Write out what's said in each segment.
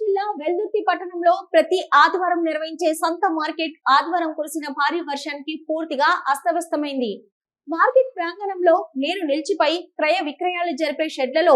జిల్లా వెల్దుర్తి పట్టణంలో ప్రతి ఆదివారం నిర్వహించే సంత మార్కెట్ ఆదివారం కురిసిన భారీ వర్షానికి పూర్తిగా అస్తవ్యస్తమైంది. మార్కెట్ ప్రాంగణంలో నీరు నిలిచిపోయి క్రయ విక్రయాలు జరిపే షెడ్లలో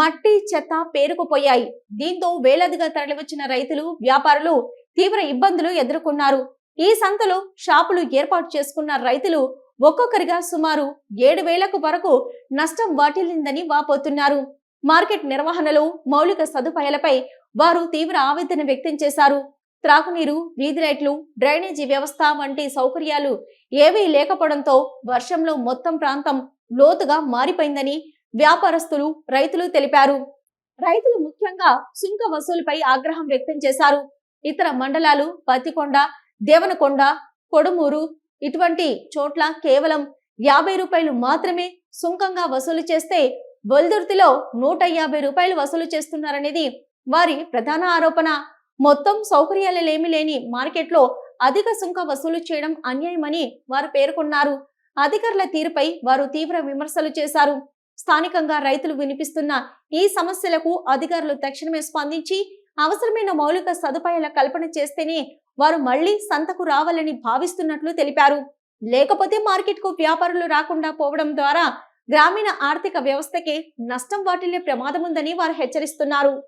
మట్టి చెత్త పేరుకుపోయాయి. దీంతో వేలాదిగా తరలివచ్చిన రైతులు వ్యాపారులు తీవ్ర ఇబ్బందులు ఎదుర్కొన్నారు. ఈ సంతలో షాపులు ఏర్పాటు చేసుకున్న రైతులు ఒక్కొక్కరిగా సుమారు ఏడు వేలకు వరకు నష్టం వాటిల్లిందని వాపోతున్నారు. మార్కెట్ నిర్వహణలో మౌలిక సదుపాయాలపై వారు తీవ్ర ఆవేదన వ్యక్తం చేశారు. త్రాగునీరు వీధి లైట్లు డ్రైనేజీ వ్యవస్థ వంటి సౌకర్యాలు ఏవీ లేకపోవడంతో వర్షంలో మొత్తం ప్రాంతం లోతుగా మారిపోయిందని వ్యాపారస్తులు రైతులు తెలిపారు. రైతులు ముఖ్యంగా సుంక వసూలుపై ఆగ్రహం వ్యక్తం చేశారు. ఇతర మండలాలు పత్తికొండ దేవనకొండ కొడుమూరు ఇటువంటి చోట్ల కేవలం యాభై రూపాయలు మాత్రమే సుంకంగా వసూలు చేస్తే వల్దుర్తిలో నూట యాభై రూపాయలు వసూలు చేస్తున్నారనేది వారి ప్రధాన ఆరోపణ మొత్తం సౌకర్యాలేమీ లేని మార్కెట్లో అధిక సుంక వసూలు చేయడం అన్యాయమని వారు పేర్కొన్నారు. అధికారుల తీరుపై వారు తీవ్ర విమర్శలు చేశారు. స్థానికంగా రైతులు వినిపిస్తున్న ఈ సమస్యలకు అధికారులు తక్షణమే స్పందించి అవసరమైన మౌలిక సదుపాయాల కల్పన చేస్తేనే వారు మళ్ళీ సంతకు రావాలని భావిస్తున్నట్లు తెలిపారు. లేకపోతే మార్కెట్కు వ్యాపారులు రాకుండా పోవడం ద్వారా గ్రామీణ ఆర్థిక వ్యవస్థకే నష్టం వాటిల్లే ప్రమాదముందని వారు హెచ్చరిస్తున్నారు.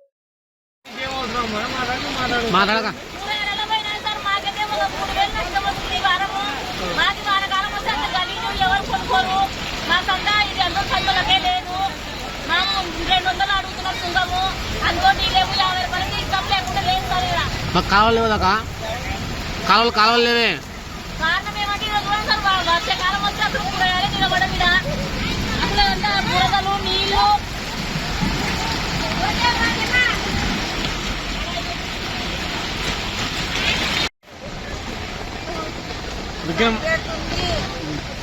మాట్లాడక. మాకంతా ఇది అందరూ సందులకే లేదు మేము రెండు వందలు అడుగుతున్నాం సుంగము అందుకోటి లేవు యాభై రూపాయలకి ఇష్టం లేకుండా లేదు సార్ ఇక్కడ మాకు కావాలి లేవు కాలువలు కాలువలు లేవే. కారణం ఏమంటే సార్ వర్షాకాలం అసలు కూరగాయలు విగ్రహం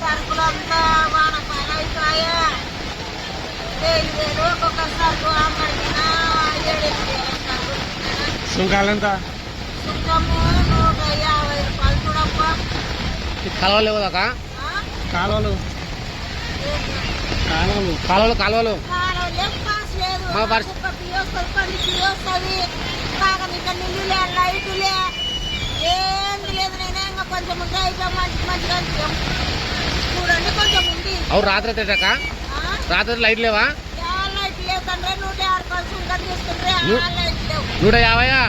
సరుకులంతా వానపాలు అయిపోయా వేలు వేలు ఒక్కొక్క సరుకు అమ్మడికినా ఏడు సుంకాలు ఎంత సుఖము నూట యాభై రూపాయలు చూడప్ప కాలువలు లేవు దాకా ఆ? కాలువలు? కాలువలు. కాలువలు కాలువలు. కాలం లేదు పాస్ లేదు మా వర్ష- ఒక్కొక్క పియ్యి వస్తుంది పది పియ్యి వస్తుంది బాగా ఇంకా నిల్లులే లైటులే కొంచెం ఉంటే అయిపోయి మంచి మంచిగా అనిపించాం. చూడండి కొంచెం ఉంది అవు రాత్రి ఆ? రాత్రి లైట్ లేవా? లైట్ లేవు తండ్రి నూట యాభై రూపాయలు సుంకా తీసుకుంటే లైట్ లేవు. నూట యాభైయా?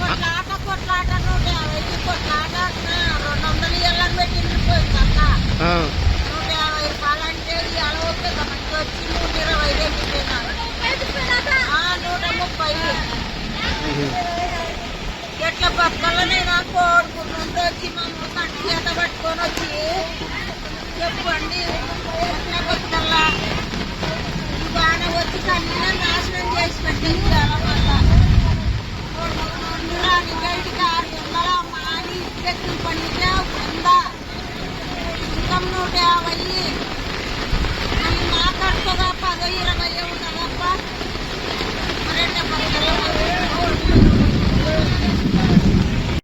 కొట్లాట కొట్లాట నూట యాభైకి కొట్లాట ఆ, రెండు వందలు ఇవ్వాలని పెట్టి పోయింది అక్క ఆ. నూట యాభై రూపాయలు అంటే ఇవాళ ఒకే మంచి వచ్చి నూట ఇరవై రేపిపోయినారు నూట ముప్పై. ఎట్లా బతకాలనైనా కోడుకుంటుంటే వచ్చి మమ్మల్ని కంటి చేత పట్టుకొని వచ్చి చెప్పండి. ఎట్లా బాగా వచ్చి కన్నీ నాశనం చేసిన